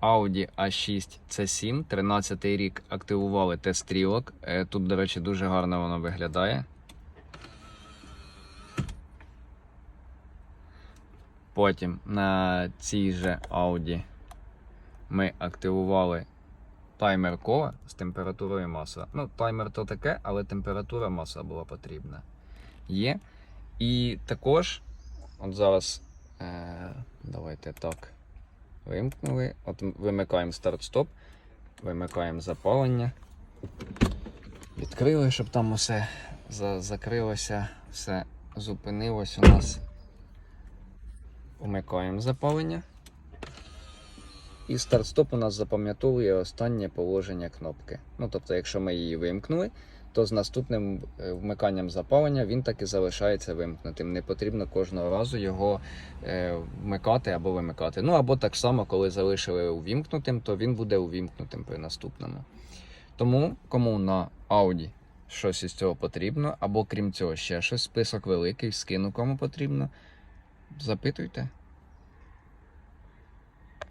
Audi A6 C7, 13 рік активували тест-стрілок. Е, Тут, до речі, дуже гарно воно виглядає. Потім на цій же Audi ми активували таймер кола з температурою масла. Ну, таймер то таке, але температура масла була потрібна. Є. І також, от зараз, е, давайте так, вимкнули. От вимикаємо старт-стоп, вимикаємо запалення. Відкрили, щоб там усе за- закрилося, все зупинилось у нас. Вмикаємо запалення. І старт-стоп у нас запам'ятовує останнє положення кнопки. Ну, тобто, якщо ми її вимкнули, то з наступним е, вмиканням запалення він так і залишається вимкнутим. Не потрібно кожного разу його е, вмикати або вимикати. Ну або так само, коли залишили увімкнутим, то він буде увімкнутим при наступному. Тому кому на Audi щось із цього потрібно, або крім цього ще щось, список великий, скину кому потрібно. Запитуйте.